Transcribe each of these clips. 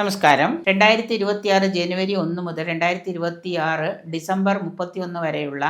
നമസ്കാരം. രണ്ടായിരത്തി ഇരുപത്തിയാറ് ജനുവരി ഒന്ന് മുതൽ രണ്ടായിരത്തി ഇരുപത്തിയാറ് ഡിസംബർ മുപ്പത്തിയൊന്ന് വരെയുള്ള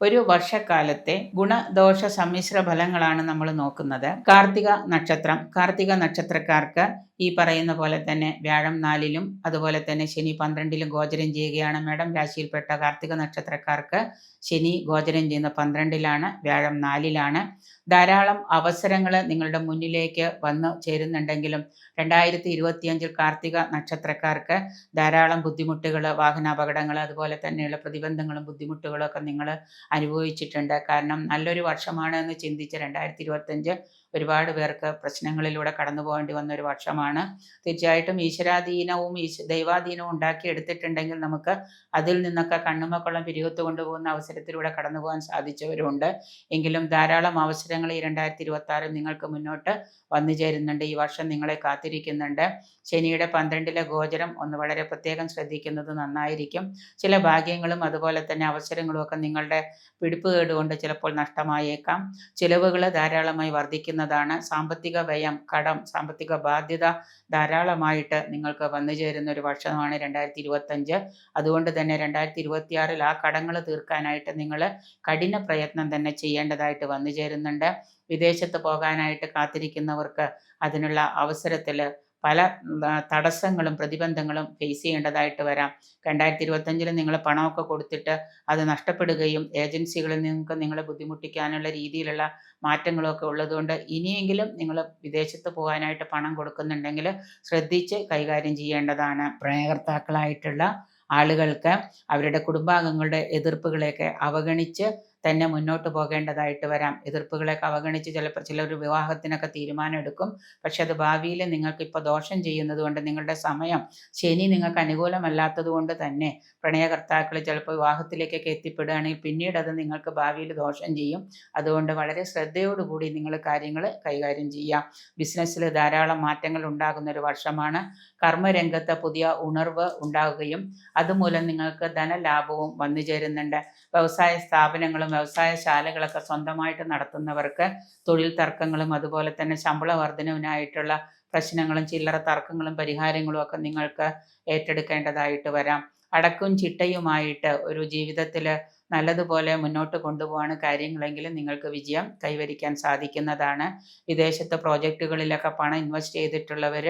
ഒരു വർഷക്കാലത്തെ ഗുണദോഷ സമ്മിശ്ര ഫലങ്ങളാണ് നമ്മൾ നോക്കുന്നത്. കാർത്തിക നക്ഷത്രം. കാർത്തിക നക്ഷത്രക്കാർക്ക് ഈ പറയുന്ന പോലെ തന്നെ വ്യാഴം നാലിലും അതുപോലെ തന്നെ ശനി പന്ത്രണ്ടിലും ഗോചരം ചെയ്യുകയാണ്. മേഡം രാശിയിൽപ്പെട്ട കാർത്തിക നക്ഷത്രക്കാർക്ക് ശനി ഗോചരം ചെയ്യുന്ന പന്ത്രണ്ടിലാണ് വ്യാഴം നാലിലാണ്. ധാരാളം അവസരങ്ങൾ നിങ്ങളുടെ മുന്നിലേക്ക് വന്നു ചേരുന്നുണ്ടെങ്കിലും രണ്ടായിരത്തി ഇരുപത്തിയഞ്ചിൽ കാർത്തിക നക്ഷത്രക്കാർക്ക് ധാരാളം ബുദ്ധിമുട്ടുകൾ വാഹനാപകടങ്ങൾ അതുപോലെ തന്നെയുള്ള പ്രതിബന്ധങ്ങളും ബുദ്ധിമുട്ടുകളും ഒക്കെ നിങ്ങൾ അനുഭവിച്ചിട്ടുണ്ട്. കാരണം നല്ലൊരു വർഷമാണ് എന്ന് ചിന്തിച്ച് രണ്ടായിരത്തി ഇരുപത്തഞ്ച് ഒരുപാട് പേർക്ക് പ്രശ്നങ്ങളിലൂടെ കടന്നു പോകേണ്ടി വന്ന ഒരു വർഷമാണ്. തീർച്ചയായിട്ടും ഈശ്വരാധീനവും ഈശ് ദൈവാധീനവും ഉണ്ടാക്കിയെടുത്തിട്ടുണ്ടെങ്കിൽ നമുക്ക് അതിൽ നിന്നൊക്കെ കണ്ണുമക്കൊള്ളം പിരികത്ത് കൊണ്ടുപോകുന്ന അവസരത്തിലൂടെ കടന്നു പോകാൻ സാധിച്ചവരുണ്ട്. എങ്കിലും ധാരാളം അവസരങ്ങൾ ഈ രണ്ടായിരത്തി ഇരുപത്തി ആറിൽ നിങ്ങൾക്ക് മുന്നോട്ട് വന്നു ചേരുന്നുണ്ട്. ഈ വർഷം നിങ്ങളെ കാത്തിരിക്കുന്നുണ്ട്. ശനിയുടെ പന്ത്രണ്ടിലെ ഗോചരം ഒന്ന് വളരെ പ്രത്യേകം ശ്രദ്ധിക്കുന്നത് നന്നായിരിക്കും. ചില ഭാഗ്യങ്ങളും അതുപോലെ തന്നെ അവസരങ്ങളും ഒക്കെ നിങ്ങളുടെ പിടിപ്പ് കേടുകൊണ്ട് ചിലപ്പോൾ നഷ്ടമായേക്കാം. ചിലവുകൾ ധാരാളമായി വർദ്ധിക്കുന്നതാണ് സാമ്പത്തിക വ്യയം കടം സാമ്പത്തിക ബാധ്യത ധാരാളമായിട്ട് നിങ്ങൾക്ക് വന്നു ചേരുന്ന ഒരു വർഷമാണ് രണ്ടായിരത്തി ഇരുപത്തഞ്ച് അതുകൊണ്ട് തന്നെ രണ്ടായിരത്തി ഇരുപത്തിയാറിൽ ആ കടങ്ങൾ തീർക്കാനായിട്ട് നിങ്ങൾ കഠിന പ്രയത്നം തന്നെ ചെയ്യേണ്ടതായിട്ട് വന്നു ചേരുന്നുണ്ട്. വിദേശത്ത് പോകാനായിട്ട് കാത്തിരിക്കുന്നവർക്ക് അതിനുള്ള അവസരത്തിൽ പല തടസ്സങ്ങളും പ്രതിബന്ധങ്ങളും ഫേസ് ചെയ്യേണ്ടതായിട്ട് വരാം. രണ്ടായിരത്തി ഇരുപത്തഞ്ചിൽ നിങ്ങൾ പണമൊക്കെ കൊടുത്തിട്ട് അത് നഷ്ടപ്പെടുകയും ഏജൻസികളിൽ നിങ്ങൾക്ക് നിങ്ങളെ ബുദ്ധിമുട്ടിക്കാനുള്ള രീതിയിലുള്ള മാറ്റങ്ങളൊക്കെ ഉള്ളതുകൊണ്ട് ഇനിയെങ്കിലും നിങ്ങൾ വിദേശത്ത് പോകാനായിട്ട് പണം കൊടുക്കുന്നുണ്ടെങ്കിൽ ശ്രദ്ധിച്ച് കൈകാര്യം ചെയ്യേണ്ടതാണ്. പ്രണയകർത്താക്കളായിട്ടുള്ള ആളുകൾക്ക് അവരുടെ കുടുംബാംഗങ്ങളുടെ എതിർപ്പുകളെയൊക്കെ അവഗണിച്ച് തന്നെ മുന്നോട്ട് പോകേണ്ടതായിട്ട് വരാം. എതിർപ്പുകളെയൊക്കെ അവഗണിച്ച് ചിലപ്പോൾ ചിലർ വിവാഹത്തിനൊക്കെ തീരുമാനമെടുക്കും. പക്ഷെ അത് ഭാവിയിൽ നിങ്ങൾക്ക് ഇപ്പോൾ ദോഷം ചെയ്യുന്നത് കൊണ്ട് നിങ്ങളുടെ സമയം ശനി നിങ്ങൾക്ക് അനുകൂലമല്ലാത്തത് കൊണ്ട് തന്നെ പ്രണയകർത്താക്കൾ ചിലപ്പോൾ വിവാഹത്തിലേക്കൊക്കെ എത്തിപ്പെടുകയാണെങ്കിൽ പിന്നീട് അത് നിങ്ങൾക്ക് ഭാവിയിൽ ദോഷം ചെയ്യും. അതുകൊണ്ട് വളരെ ശ്രദ്ധയോടുകൂടി നിങ്ങൾ കാര്യങ്ങൾ കൈകാര്യം ചെയ്യാം. ബിസിനസ്സിൽ ധാരാളം മാറ്റങ്ങൾ ഉണ്ടാകുന്ന ഒരു വർഷമാണ്. കർമ്മരംഗത്ത് പുതിയ ഉണർവ് ഉണ്ടാകുകയും അതുമൂലം നിങ്ങൾക്ക് ധനലാഭവും വന്നു ചേരുന്നുണ്ട് വ്യവസായ സ്ഥാപനങ്ങളും വ്യവസായശാലകളൊക്കെ സ്വന്തമായിട്ട് നടത്തുന്നവർക്ക് തൊഴിൽ തർക്കങ്ങളും അതുപോലെ തന്നെ ശമ്പള വർധനവിനായിട്ടുള്ള പ്രശ്നങ്ങളും ചില്ലറ തർക്കങ്ങളും പരിഹാരങ്ങളും ഒക്കെ നിങ്ങൾക്ക് ഏറ്റെടുക്കേണ്ടതായിട്ട് വരാം. അടക്കും ചിട്ടയുമായിട്ട് ഒരു ജീവിതത്തിൽ നല്ലതുപോലെ മുന്നോട്ട് കൊണ്ടുപോകാണ് കാര്യങ്ങളെങ്കിൽ നിങ്ങൾക്ക് വിജയം കൈവരിക്കാൻ സാധിക്കുന്നതാണ്. വിദേശത്തെ പ്രോജക്റ്റുകളിലൊക്കെ പണം ഇൻവെസ്റ്റ് ചെയ്തിട്ടുള്ളവർ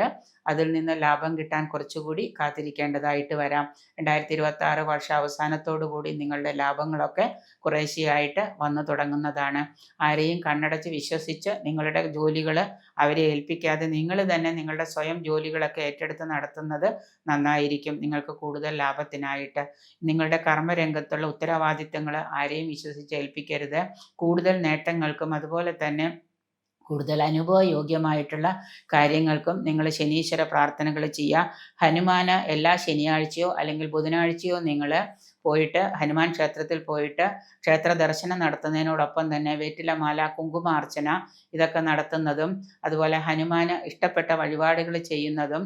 അതിൽ നിന്ന് ലാഭം കിട്ടാൻ കുറച്ചുകൂടി കാത്തിരിക്കേണ്ടതായിട്ട് വരാം. രണ്ടായിരത്തി ഇരുപത്തി ആറ് വർഷ അവസാനത്തോടു കൂടി നിങ്ങളുടെ ലാഭങ്ങളൊക്കെ കുറേശ്ശെയായിട്ട് വന്നു തുടങ്ങുന്നതാണ്. ആരെയും കണ്ണടച്ച് വിശ്വസിച്ച് നിങ്ങളുടെ ജോലികൾ അവരെ ഏൽപ്പിക്കാതെ നിങ്ങൾ തന്നെ നിങ്ങളുടെ സ്വയം ജോലികളൊക്കെ ഏറ്റെടുത്ത് നടത്തുന്നത് നന്നായിരിക്കും. നിങ്ങൾക്ക് കൂടുതൽ ലാഭത്തിനായിട്ട്. നിങ്ങളുടെ കർമ്മരംഗത്തുള്ള ഉത്തരവാദിത്തങ്ങൾ ആരെയും വിശ്വസിച്ച് ഏൽപ്പിക്കരുത്. കൂടുതൽ നേട്ടങ്ങൾക്കും അതുപോലെ തന്നെ കൂടുതൽ അനുഭവയോഗ്യമായിട്ടുള്ള കാര്യങ്ങൾക്കും നിങ്ങൾ ശനീശ്വര പ്രാർത്ഥനകൾ ചെയ്യുക. ഹനുമാന് എല്ലാ ശനിയാഴ്ചയോ അല്ലെങ്കിൽ ബുധനാഴ്ചയോ നിങ്ങൾ പോയിട്ട് ഹനുമാൻ ക്ഷേത്രത്തിൽ പോയിട്ട് ക്ഷേത്ര ദർശനം നടത്തുന്നതിനോടൊപ്പം തന്നെ വേറ്റിലമാല കുങ്കുമാർച്ചന ഇതൊക്കെ നടത്തുന്നതും അതുപോലെ ഹനുമാന് ഇഷ്ടപ്പെട്ട വഴിപാടുകൾ ചെയ്യുന്നതും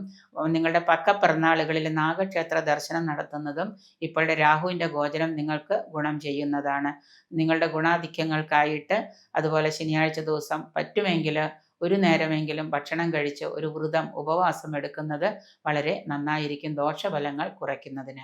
നിങ്ങളുടെ പക്ക പിറന്നാളുകളിൽ നാഗക്ഷേത്ര ദർശനം നടത്തുന്നതും ഇപ്പോഴത്തെ രാഹുവിന്റെ ഗോചരം നിങ്ങൾക്ക് ഗുണം ചെയ്യുന്നതാണ്. നിങ്ങളുടെ ഗുണാധിക്യങ്ങൾക്കായിട്ട് അതുപോലെ ശനിയാഴ്ച ദിവസം പറ്റുമെങ്കിൽ ഒരു നേരമെങ്കിലും ഭക്ഷണം കഴിച്ച് ഒരു വ്രതം ഉപവാസം എടുക്കുന്നത് വളരെ നന്നായിരിക്കും ദോഷഫലങ്ങൾ കുറയ്ക്കുന്നതിന്.